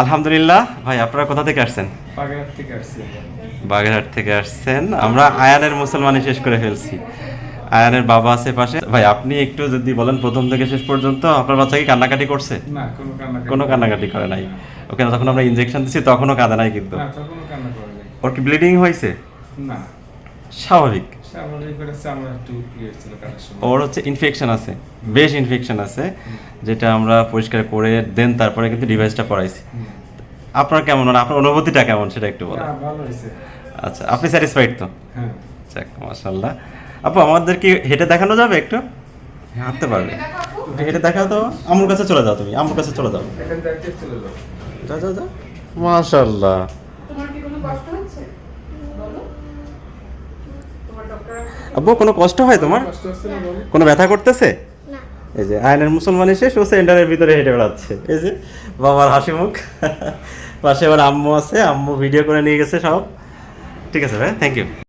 আলহামদুলিল্লাহ। ভাই আপনারা কোথা থেকে আসছেন? বাগেরহাট থেকে আসছি। বাগেরহাট থেকে আসছেন। আমরা আয়ানের মুসলমানি শেষ করে ফেলছি। আয়ানের বাবা আছে পাশে। ভাই আপনি একটু যদি বলেন প্রথম থেকে শেষ পর্যন্ত আপনার বাচ্চা কি কান্নাকাটি করছে? না কোনো কান্নাকাটি করে নাই। ওকে যখন আমরা ইনজেকশন দিচ্ছি তখনও কাঁদে নাই কিন্তু। ওর কি ব্লিডিং হয়েছে? না। স্বাভাবিক। ওর হচ্ছে ইনফেকশন আছে বেশ ইনফেকশন আছে যেটা আমরা পরিষ্কার করে দেন তারপরে কিন্তু ডিভাইসটা পড়াইছি। আপনার কেমন মানে আপনার অনুভূতিটা কেমন সেটা একটু বলেন। না, ভালো হয়েছে। আচ্ছা আপনি স্যাটিসফাইড তো? হ্যাঁ। যাক মাশাল্লাহ আপু আমাদের কি হেঁটে দেখানো যাবে একটু? হাঁটতে পারবে। হেঁটে দেখাও তো। আমুর কাছে চলে যাও তুমি আমুর কাছে চলে যাও। এখান চলে যাও। যা যা যা মাশাল্লাহ তোমার কি কোনো কষ্ট আব্বু কোনো কষ্ট হয় তোমার? কোনো ব্যথা করতেছে? এই যে আয়নের মুসলমান এসে ও সেন্টারের ভিতরে হেঁটে বেড়াচ্ছে। এই যে বাবার হাসি মুখ। পাশে আবার আম্মু আছে আম্মু ভিডিও করে নিয়ে গেছে সব। ঠিক আছে ভাই থ্যাংক ইউ